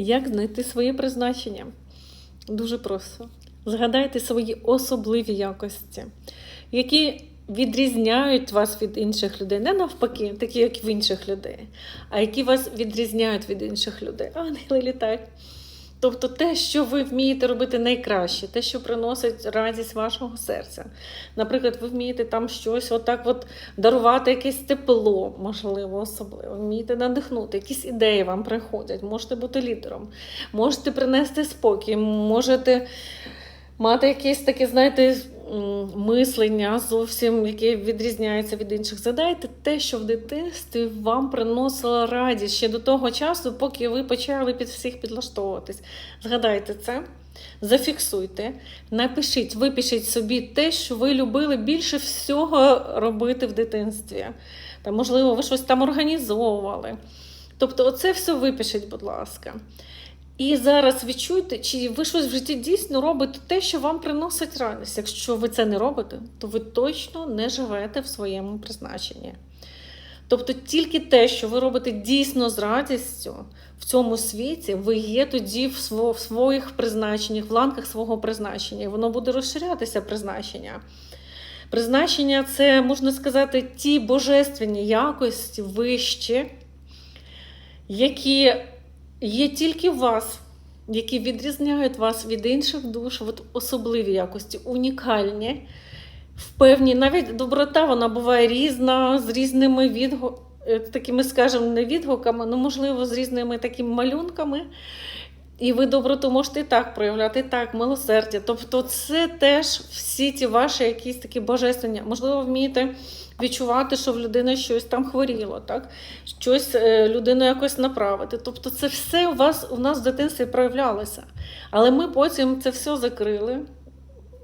Як знайти своє призначення? Дуже просто. Згадайте свої особливі якості, які відрізняють вас від інших людей. Не навпаки, такі, як в інших людей, а які вас відрізняють від інших людей. Ангели літають. Тобто те, що ви вмієте робити найкраще, те, що приносить радість вашого серця. Наприклад, ви вмієте там щось отак от дарувати якесь тепло, можливо, особливо, вмієте надихнути, якісь ідеї вам приходять, можете бути лідером, можете принести спокій, можете мати якесь таке, знаєте, мислення зовсім, яке відрізняється від інших. Задайте те, що в дитинстві вам приносило радість ще до того часу, поки ви почали під всіх підлаштовуватись. Згадайте це. Зафіксуйте, напишіть, випишіть собі те, що ви любили більше всього робити в дитинстві. Та, можливо, ви щось там організовували. Тобто, оце все випишіть, будь ласка. І зараз відчуйте, чи ви щось в житті дійсно робите те, що вам приносить радість. Якщо ви це не робите, то ви точно не живете в своєму призначенні. Тобто тільки те, що ви робите дійсно з радістю в цьому світі, ви є тоді в, своїх призначеннях, в ланках свого призначення, і воно буде розширятися призначення. Призначення це, можна сказати, ті божественні якості вищі, які є тільки вас, які відрізняють вас від інших душ, от особливі якості, унікальні, впевні. Навіть доброта вона буває різна, з різними відгуками, такими, скажімо, не відгуками, ну, можливо, з різними такими малюнками. І ви доброту можете і так проявляти, і так, милосердя. Тобто, це теж всі ті ваші якісь такі божественні. Можливо, вмієте відчувати, що в людини щось там хворіло, так? щось е, людину якось направити. Тобто, це все у вас у нас в дитинстві проявлялося. Але ми потім це все закрили.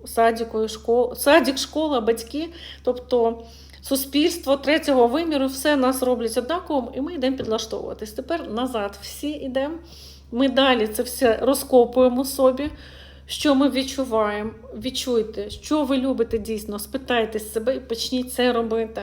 Садікою, школ... Садік, школа, батьки. Тобто суспільство третього виміру, все нас роблять однаковим, і ми йдемо підлаштовуватись. Тепер назад всі йдемо. Ми далі це все розкопуємо собі. Що ми відчуваємо? Відчуйте, що ви любите дійсно, спитайте себе і почніть це робити.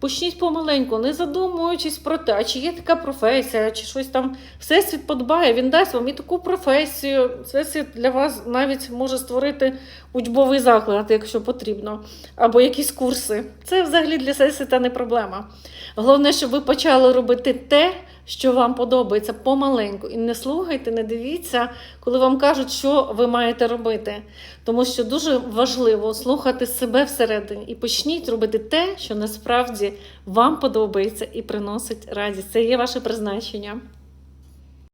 Почніть помаленьку, не задумуючись про те, а чи є така професія, чи щось там Всесвіт подбає, він дасть вам і таку професію. Всесвіт для вас навіть може створити учбовий заклад, якщо потрібно, або якісь курси. Це взагалі для Всесвіта не проблема. Головне, щоб ви почали робити те, що вам подобається помаленьку. І не слухайте, не дивіться, коли вам кажуть, що ви маєте робити. Тому що дуже важливо слухати себе всередині і почніть робити те, що насправді вам подобається і приносить радість. Це є ваше призначення.